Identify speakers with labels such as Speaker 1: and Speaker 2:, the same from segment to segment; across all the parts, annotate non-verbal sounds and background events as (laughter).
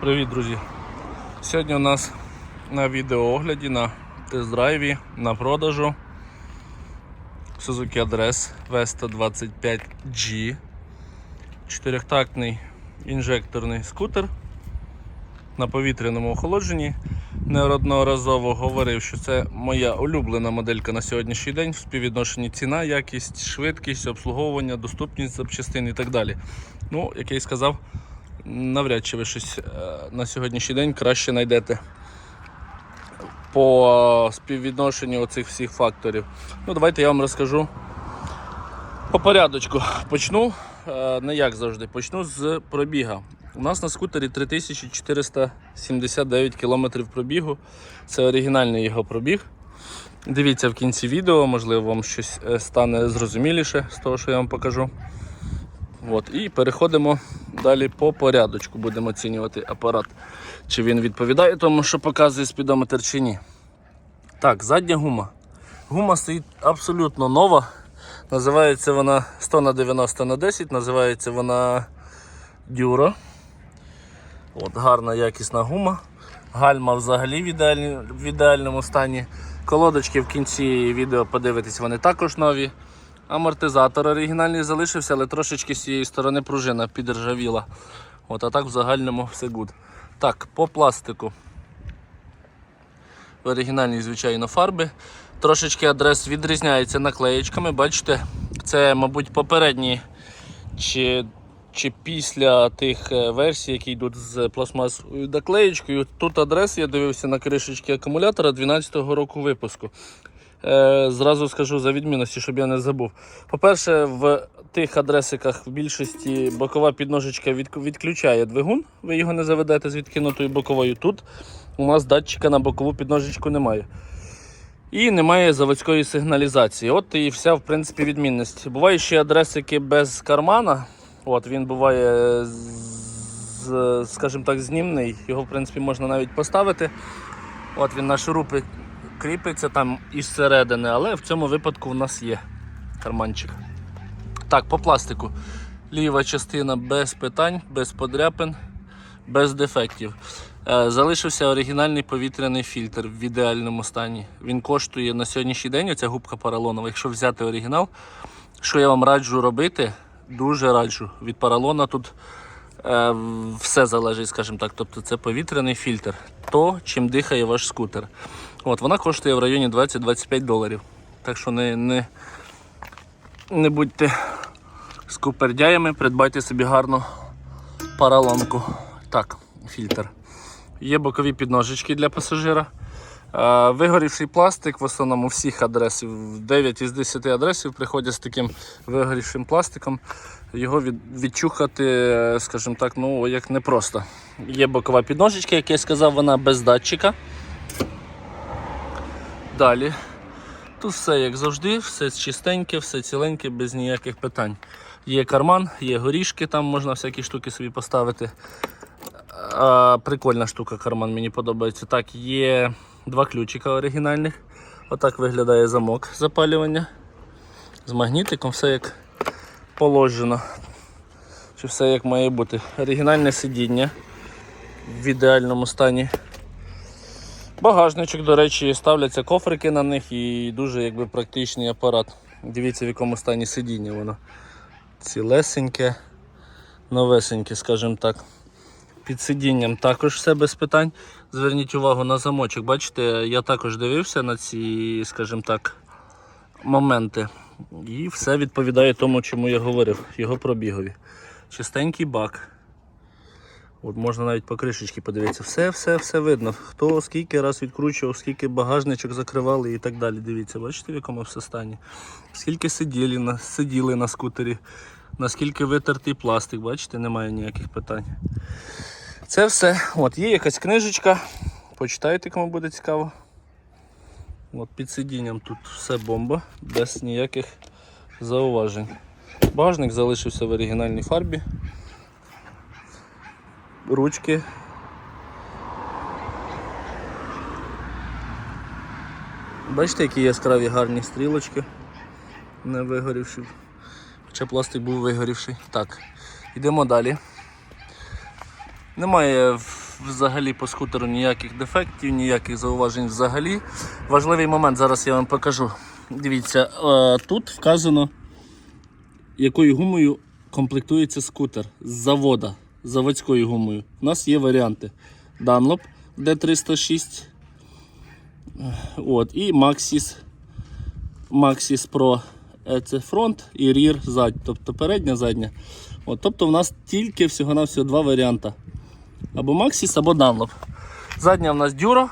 Speaker 1: Привіт, друзі! Сьогодні у нас на відеоогляді на тест-драйві на продажу Suzuki Address V125G. Чотирьохтактний інжекторний скутер на повітряному охолодженні. Неодноразово говорив, що це моя улюблена моделька на сьогоднішній день в співвідношенні ціна, якість, швидкість, обслуговування, доступність запчастин і так далі. Ну, як я і сказав, навряд чи ви щось е, на сьогоднішній день краще знайдете по співвідношенню оцих всіх факторів. Ну, давайте я вам розкажу по порядочку. Почну е, не як завжди, почну з пробіга. У нас на скутері 3479 км пробігу. Це оригінальний його пробіг. Дивіться в кінці відео, можливо, вам щось е, стане зрозуміліше з того, що я вам покажу. От, і переходимо далі по порядочку. Будемо оцінювати апарат, чи він відповідає тому, що показує спідометр чи ні. Так, задня гума. Гума стоїть абсолютно нова. Називається вона 100 на 90 на 10, називається вона Duro. От, гарна якісна гума. Гальма взагалі в, ідеальні, в ідеальному стані. Колодочки в кінці відео подивитись, вони також нові. Амортизатор оригінальний залишився, але трошечки з цієї сторони пружина підржавіла. От, а так в загальному все гуд. Так, по пластику. В оригінальній, звичайно, фарби. Трошечки адрес відрізняється наклеєчками. Бачите, це, мабуть, попередні чи, чи після тих е, версій, які йдуть з пластмасовою наклеєчкою. Тут адрес, я дивився на кришечки акумулятора 12-го року випуску. Е, Зразу скажу за відмінності, щоб я не забув. По-перше, в тих адресиках в більшості бокова підножечка від, відключає двигун, ви його не заведете з відкинутою боковою. Тут у нас датчика на бокову підножечку немає. І немає заводської сигналізації. От і вся в принципі відмінність. Буває ще адресики без кармана. От Він буває, з, скажімо так, знімний. Його в принципі можна навіть поставити. От Він на шурупи кріпиться там із середини, але в цьому випадку у нас є карманчик. Так, по пластику. Ліва частина без питань, без подряпин, без дефектів. Е, Залишився оригінальний повітряний фільтр в ідеальному стані. Він коштує на сьогоднішній день, оця губка поролонова. Якщо взяти оригінал, що я вам раджу робити, дуже раджу. Від поролона тут е, все залежить, скажімо так. Тобто це повітряний фільтр, то чим дихає ваш скутер. От, Вона коштує в районі 20-25 доларів. Так що не, не, не будьте скупердяями, придбайте собі гарну поролонку. Так, фільтр. Є бокові підножечки для пасажира. Е, Вигорівший пластик в основному всіх адресів, 9 із 10 адресів приходять з таким вигорівшим пластиком. Його від, відчухати, е, скажімо так, ну як непросто. Є бокова підножечка, як я сказав, вона без датчика. Далі. Тут все як завжди, все чистеньке, все ціленьке, без ніяких питань. Є карман, є горішки, там можна всякі штуки собі поставити. А, прикольна штука, карман мені подобається. Так, є два ключика оригінальних. Отак виглядає замок запалювання. З магнітиком, все як положено. Чи все як має бути. Оригінальне сидіння в ідеальному стані. Багажничок, до речі, ставляться кофрики на них і дуже якби, практичний апарат. Дивіться, в якому стані сидіння воно. Цілесеньке, новесеньке, скажімо так. Під сидінням також все без питань. Зверніть увагу на замочок. Бачите, я також дивився на ці, скажімо так, моменти. І все відповідає тому, чому я говорив, його пробігові. Чистенький бак. От Можна навіть по кришечці подивитися. Все, все, все видно. Хто скільки раз відкручував, скільки багажничок закривали і так далі. Дивіться, бачите, в якому все стані. Скільки сиділи на, сиділи на скутері, наскільки витертий пластик, бачите, немає ніяких питань. Це все. От, Є якась книжечка. Почитайте, кому буде цікаво. От Під сидінням тут все бомба, без ніяких зауважень. Багажник залишився в оригінальній фарбі. Ручки. Бачите, які яскраві гарні стрілочки, не вигорівши. Хоча пластик був вигорівший. Так, йдемо далі. Немає взагалі по скутеру ніяких дефектів, ніяких зауважень взагалі. Важливий момент зараз я вам покажу. Дивіться, е, тут вказано, якою гумою комплектується скутер з завода, заводською гумою. У нас є варіанти. Dunlop D306 От, і Maxis, Maxis Pro. Це фронт і rear зад, тобто передня, задня. От, тобто в нас тільки всього-навсього два варіанти. Або Maxis, або Dunlop. Задня в нас Duro.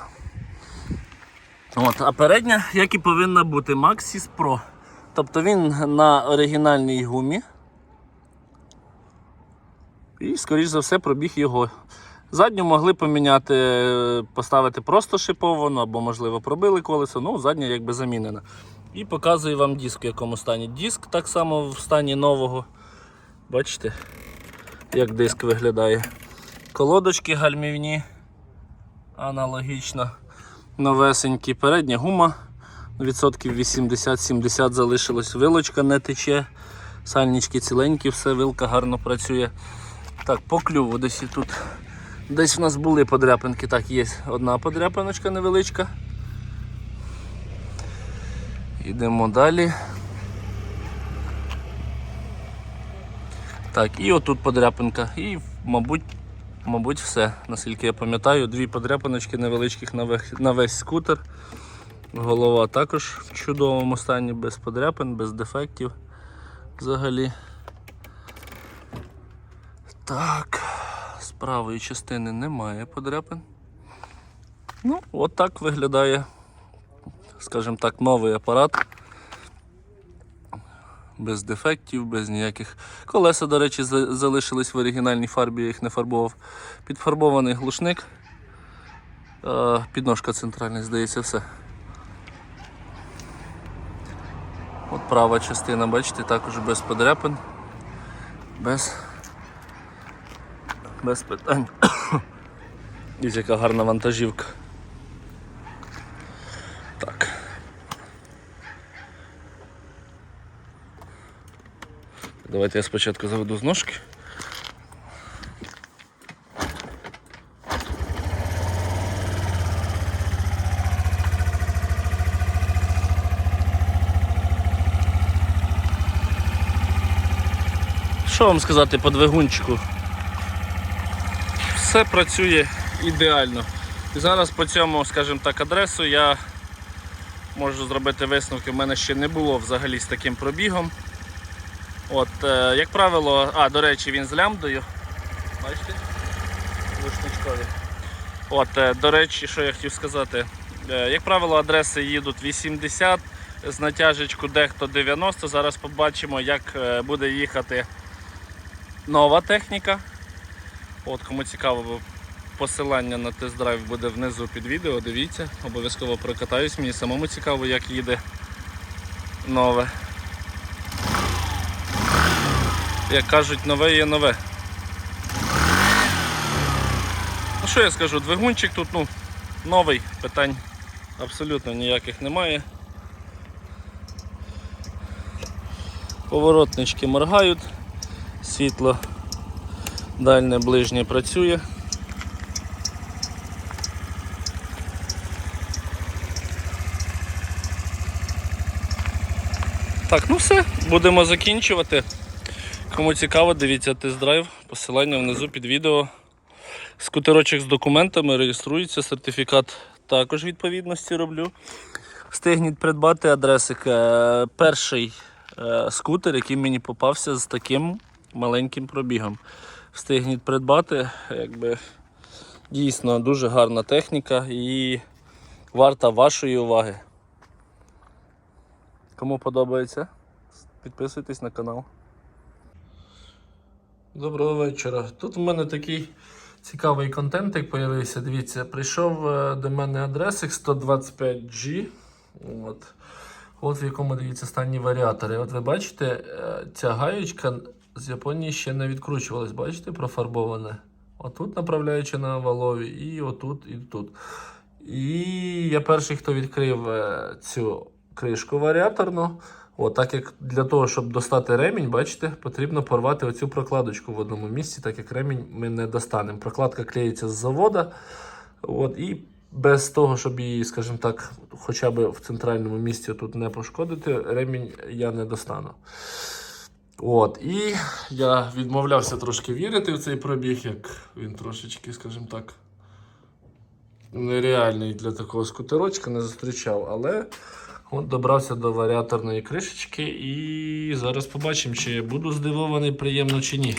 Speaker 1: От, а передня, як і повинна бути, Maxis Pro. Тобто він на оригінальній гумі. І, скоріш за все, пробіг його. Задню могли поміняти, поставити просто шиповану, або, можливо, пробили колесо, ну, задня якби замінена. І показую вам диск в якому стані. Диск так само в стані нового. Бачите, як диск виглядає. Колодочки гальмівні. Аналогічно. Новесенькі. Передня гума. Відсотків 80-70 залишилось. Вилочка не тече. Сальнички ціленькі, все, вилка гарно працює. Так, по клюву десь тут. Десь в нас були подряпинки. Так, є одна подряпиночка невеличка. Йдемо далі. Так, і отут подряпинка. І, мабуть, мабуть, все. Наскільки я пам'ятаю, дві подряпиночки невеличких на весь, на весь скутер. Голова також в чудовому стані, без подряпин, без дефектів взагалі. Так, з правої частини немає подряпин. Ну, от так виглядає, скажімо так, новий апарат. Без дефектів, без ніяких. Колеса, до речі, залишились в оригінальній фарбі, я їх не фарбував. Підфарбований глушник. Підножка центральна, здається, все. От права частина, бачите, також без подряпин. Без, без питань. (coughs) Ось яка гарна вантажівка. Так. Давайте я спочатку заведу з ножки. Що вам сказати по двигунчику? Все працює ідеально. І зараз по цьому, скажімо так, адресу я можу зробити висновки. У мене ще не було взагалі з таким пробігом. От, е, як правило, а, до речі, він з лямбдою. Бачите? Рушничкові. От, е, до речі, що я хотів сказати. Е, як правило, адреси їдуть 80 з натяжечку, дехто 90. Зараз побачимо, як е, буде їхати нова техніка. От, кому цікаво, посилання на тест-драйв буде внизу під відео. Дивіться, обов'язково прокатаюсь. Мені самому цікаво, як їде нове. Як кажуть, нове є нове. Ну що я скажу, двигунчик тут ну, новий, питань абсолютно ніяких немає. Поворотнички моргають, світло дальне ближнє працює. Так, ну все, будемо закінчувати. Кому цікаво, дивіться тест-драйв, посилання внизу під відео. Скутерочок з документами реєструється, сертифікат також відповідності роблю. Встигніть придбати адресик. Е, Перший е, скутер, який мені попався з таким маленьким пробігом. Встигніть придбати, якби дійсно дуже гарна техніка і варта вашої уваги. Кому подобається, підписуйтесь на канал. Доброго вечора. Тут у мене такий цікавий контентик з'явився. Дивіться, прийшов е, до мене адресик 125G. От. От в якому дивіться стані варіатори. От ви бачите, е, ця гаєчка з Японії ще не відкручувалась, бачите, профарбоване. Отут направляючи на валові, і отут, і тут. І я перший, хто відкрив е, цю кришку варіаторну. От, так як для того, щоб достати ремінь, бачите, потрібно порвати оцю прокладочку в одному місці, так як ремінь ми не достанемо. Прокладка клеїться з завода. От, і без того, щоб її, скажімо так, хоча б в центральному місці тут не пошкодити, ремінь я не достану. От, і я відмовлявся трошки вірити в цей пробіг, як він трошечки, скажімо так, нереальний для такого скутерочка, не зустрічав, але от добрався до варіаторної кришечки і зараз побачимо, чи я буду здивований приємно чи ні.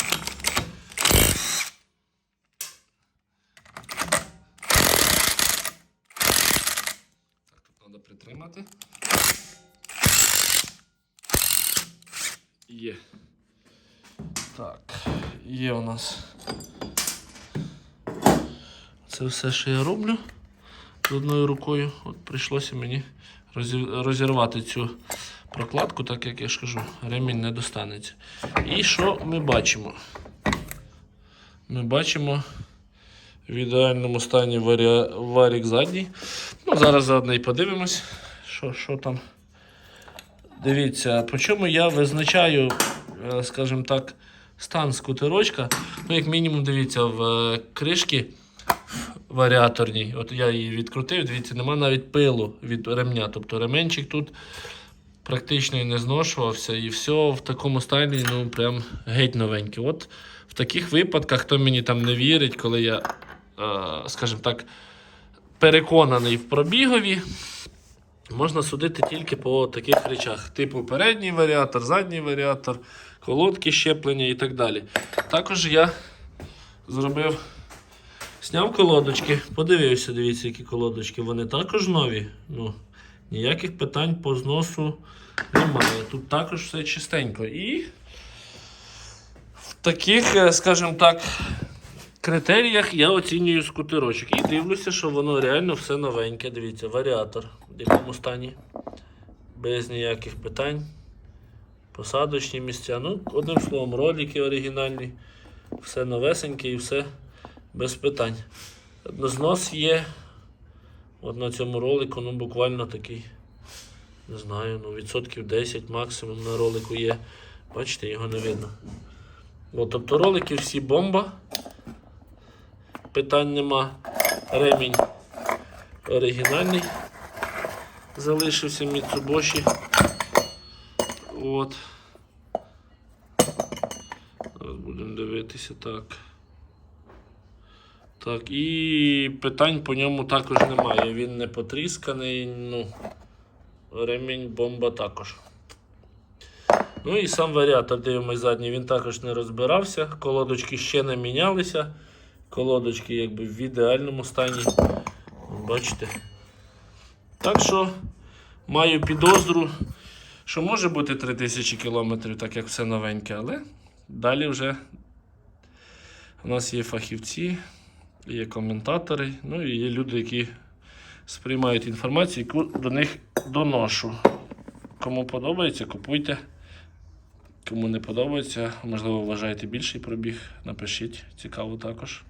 Speaker 1: Так, тут треба притримати. Є. Так, є у нас. Це все, що я роблю з одною рукою. От прийшлося мені розірвати цю прокладку, так як я ж кажу, ремінь не достанеться. І що ми бачимо? Ми бачимо в ідеальному стані варі... варік задній. Ну, зараз заодно і подивимось, що, що там. Дивіться, по чому я визначаю, е, скажімо так, стан скутерочка. Ну, як мінімум, дивіться, в е, кришці варіаторній. От я її відкрутив, дивіться, нема навіть пилу від ремня. Тобто ременчик тут практично і не зношувався, і все в такому стані, ну прям геть новенький. От в таких випадках, хто мені там не вірить, коли я, е, скажімо так, переконаний в пробігові. Можна судити тільки по таких речах, типу передній варіатор, задній варіатор, колодки щеплення і так далі. Також я зробив, зняв колодочки, подивився, дивіться, які колодочки. Вони також нові. Ну, ніяких питань по зносу немає. Тут також все чистенько. І в таких, е, скажімо так, критеріях я оцінюю скутерочок. І дивлюся, що воно реально все новеньке. Дивіться, варіатор в якому стані. Без ніяких питань. Посадочні місця. Ну, одним словом, ролики оригінальні. Все новесеньке і все без питань. Знос є. От на цьому ролику, ну буквально такий, не знаю, ну відсотків 10 максимум на ролику є. Бачите, його не видно. От, тобто ролики всі бомба. Питань нема. Ремінь оригінальний. Залишився Міцубоші. От. Зараз будемо дивитися так. Так, і питань по ньому також немає. Він не потрісканий, ну, ремінь бомба також. Ну і сам варіатор, дивимось задній, він також не розбирався. Колодочки ще не мінялися. Колодочки якби в ідеальному стані. Бачите. Так що маю підозру, що може бути 3000 км, так як все новеньке, але далі вже у нас є фахівці, є коментатори, ну і є люди, які сприймають інформацію, яку до них доношу. Кому подобається, купуйте. Кому не подобається, можливо, вважаєте більший пробіг, напишіть, цікаво також.